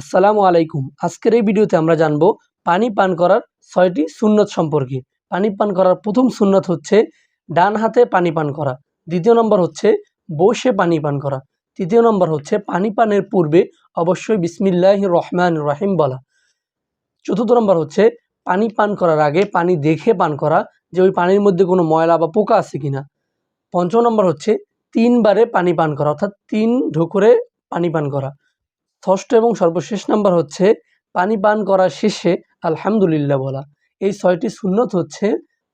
আসসালামু আলাইকুম। আজকের এই ভিডিওতে আমরা জানব পানি পান করার ছয়টি সুন্নত সম্পর্কে। পানি পান করার প্রথম সুন্নত হচ্ছে ডান হাতে পানি পান করা। দ্বিতীয় নম্বর হচ্ছে বসে পানি পান করা। তৃতীয় নম্বর হচ্ছে পানি পানের পূর্বে অবশ্যই বিসমিল্লাহ রহমান রহিম বলা। চতুর্থ নম্বর হচ্ছে পানি পান করার আগে পানি দেখে পান করা যে ওই পানির মধ্যে কোনো ময়লা বা পোকা আছে কিনা। পঞ্চম নম্বর হচ্ছে তিনবারে পানি পান করা, অর্থাৎ তিন ঢোকরে পানি পান করা। ষষ্ঠ এবং সর্বশেষ নাম্বার হচ্ছে, পানি পান করার শেষে আলহামদুলিল্লাহ বলা। এই ছয়টি সুন্নত হচ্ছে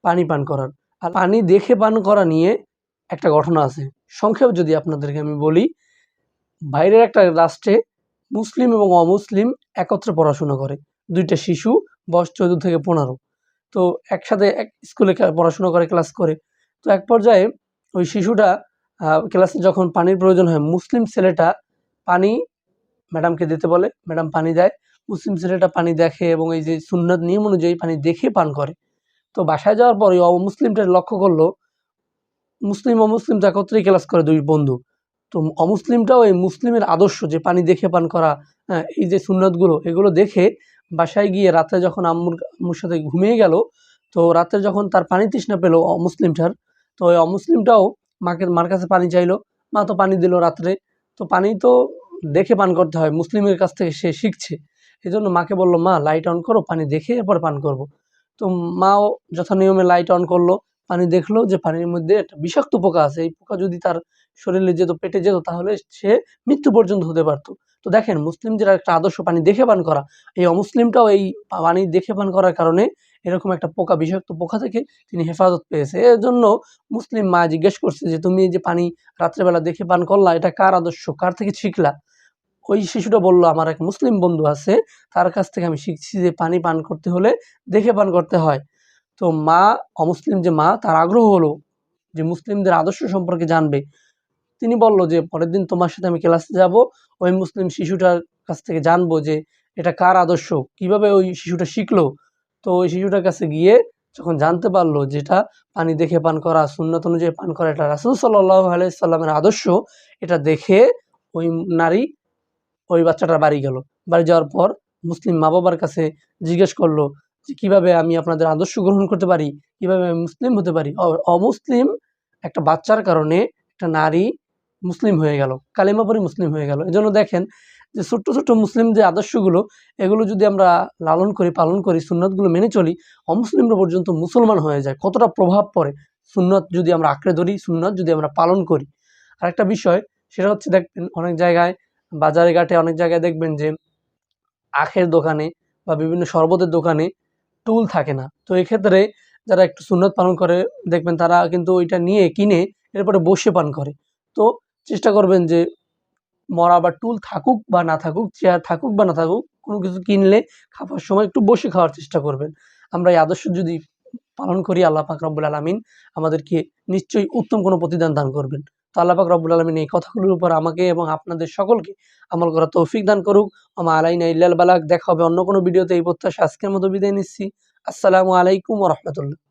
পানি পান করার। আর পানি দেখে পান করা নিয়ে একটা ঘটনা আছে। সংক্ষেপ যদি আপনাদেরকে আমি বলি, বাইরের একটা রাষ্ট্রে মুসলিম এবং অমুসলিম একত্রে পড়াশোনা করে। দুইটা শিশু, বয়স চৌদ্দ থেকে পনেরো। তো একসাথে এক স্কুলে পড়াশোনা করে, ক্লাস করে। তো এক পর্যায়ে ওই শিশুটা ক্লাসে যখন পানির প্রয়োজন হয়, মুসলিম ছেলেটা পানি ম্যাডামকে দিতে বলে ম্যাডাম পানি দেয়। মুসলিম ছেলেটা পানি দেখে এবং এই যে সুন্নত নিয়ম অনুযায়ী পানি দেখে পান করে। তো বাসায় যাওয়ার পরে অমুসলিমটা লক্ষ্য করল মুসলিম অমুসলিম তো একত্রেই ক্লাস করে দুই বন্ধু। তো অমুসলিমটাও এই মুসলিমের আদর্শ যে পানি দেখে পান করা হ্যাঁ, এই যে সুন্নতগুলো এগুলো দেখে বাসায় গিয়ে রাতে যখন আম্মুর আম্মুর সাথে ঘুমিয়ে গেল তো রাতে যখন তার পানি তৃষ্ণা পেল অমুসলিমটার তো ওই অমুসলিমটাও মাকে মার কাছে পানি চাইলো। মা তো পানি দিল রাত্রে। তো পানি তো দেখে পান করতে হয়। মুসলিমের কাছ থেকে সে শিখছে। এই জন্য মাকে বলল, মা লাইট অন করো, পানি দেখে এরপর পান করব। তো মাও যথা নিয়মে লাইট অন করল, পানি দেখল যে পানির মধ্যে একটা বিষাক্ত পোকা আছে। এই পোকা যদি তার শরীরে যেত, পেটে যেত, তাহলে সে মৃত্যু পর্যন্ত হতে পারতো। তো দেখেন, মুসলিমদের একটা আদর্শ পানি দেখে পান করা। এই অমুসলিমটাও এই পানি দেখে পান করার কারণে এরকম একটা পোকা, বিষাক্ত পোকা থেকে তিনি হেফাজত পেয়েছে। এর জন্য মুসলিম মা জিজ্ঞেস করছে যে, তুমি এই যে পানি রাত্রেবেলা দেখে পান করলা, এটা কার আদর্শ? কার থেকে শিখলা? ওই শিশুটা বলল, আমার এক মুসলিম বন্ধু আছে, তার কাছ থেকে আমি শিখছি যে পানি পান করতে হলে দেখে পান করতে হয়। তো মা, অমুসলিম যে মা, তার আগ্রহ হলো যে মুসলিমদের আদর্শ সম্পর্কে জানবে। তিনি বলল যে, পরের দিন তোমার সাথে আমি ক্লাসে যাব, ওই মুসলিম শিশুটার কাছ থেকে জানব যে এটা কার আদর্শ, কীভাবে ওই শিশুটা শিখলো? তো ওই শিশুটার কাছে গিয়ে যখন জানতে পারল যেটা পানি দেখে পান করা, সুন্নত অনুযায়ী পান করা, এটা রাসুল সাল্লাহ আলাইসাল্লামের আদর্শ, এটা দেখে ওই নারী ওই বাচ্চাটা বাড়ি গেল। বাড়ি যাওয়ার পর মুসলিম মা বাবার কাছে জিজ্ঞেস করল যে, কীভাবে আমি আপনাদের আদর্শ গ্রহণ করতে পারি? কীভাবে আমি মুসলিম হতে পারি? অমুসলিম একটা বাচ্চার কারণে একটা নারী মুসলিম হয়ে গেল, কালিমা পরে মুসলিম হয়ে গেল। এজন্য দেখেন যে, ছোট্ট ছোট্ট মুসলিম যে আদর্শগুলো, এগুলো যদি আমরা লালন করি, পালন করি, সুন্নতগুলো মেনে চলি, অমুসলিমরা পর্যন্ত মুসলমান হয়ে যায়। কতটা প্রভাব পড়ে? সুন্নত যদি আমরা আঁকড়ে ধরি, সুন্নত যদি আমরা পালন করি। আরেকটা বিষয়, সেটা হচ্ছে দেখবেন অনেক জায়গায় বাজারে ঘাটে অনেক জায়গায় দেখবেন যে আখের দোকানে বা বিভিন্ন শরবতের দোকানে টুল থাকে না। তো এক্ষেত্রে যারা একটু সুন্নত পালন করে, দেখবেন তারা কিন্তু ওইটা নিয়ে কিনে এরপরে বসে পান করে। তো চেষ্টা করবেন যে মরা বা টুল থাকুক বা না থাকুক, চেয়ার থাকুক বা না থাকুক, কোনো কিছু কিনলে খাওয়ার সময় একটু বসে খাওয়ার চেষ্টা করবেন। আমরা এই আদর্শ যদি পালন করি, আল্লাহ পাক রব্বুল আলমিন আমাদেরকে নিশ্চয়ই উত্তম কোনো প্রতিদান দান করবেন। তো আল্লাহাক রব্বুল আলমিন এই কথাগুলোর উপর আমাকে এবং আপনাদের সকলকে আমল করা তৌফিক দান করুক। আমা আলাইনা ইল্লাল বালাক দেখা হবে অন্য কোনো ভিডিওতে। এই প্রত্যাশা আজকের মতো বিদায় নিচ্ছি। আসসালামু আলাইকুম রহমতুল্লাহ।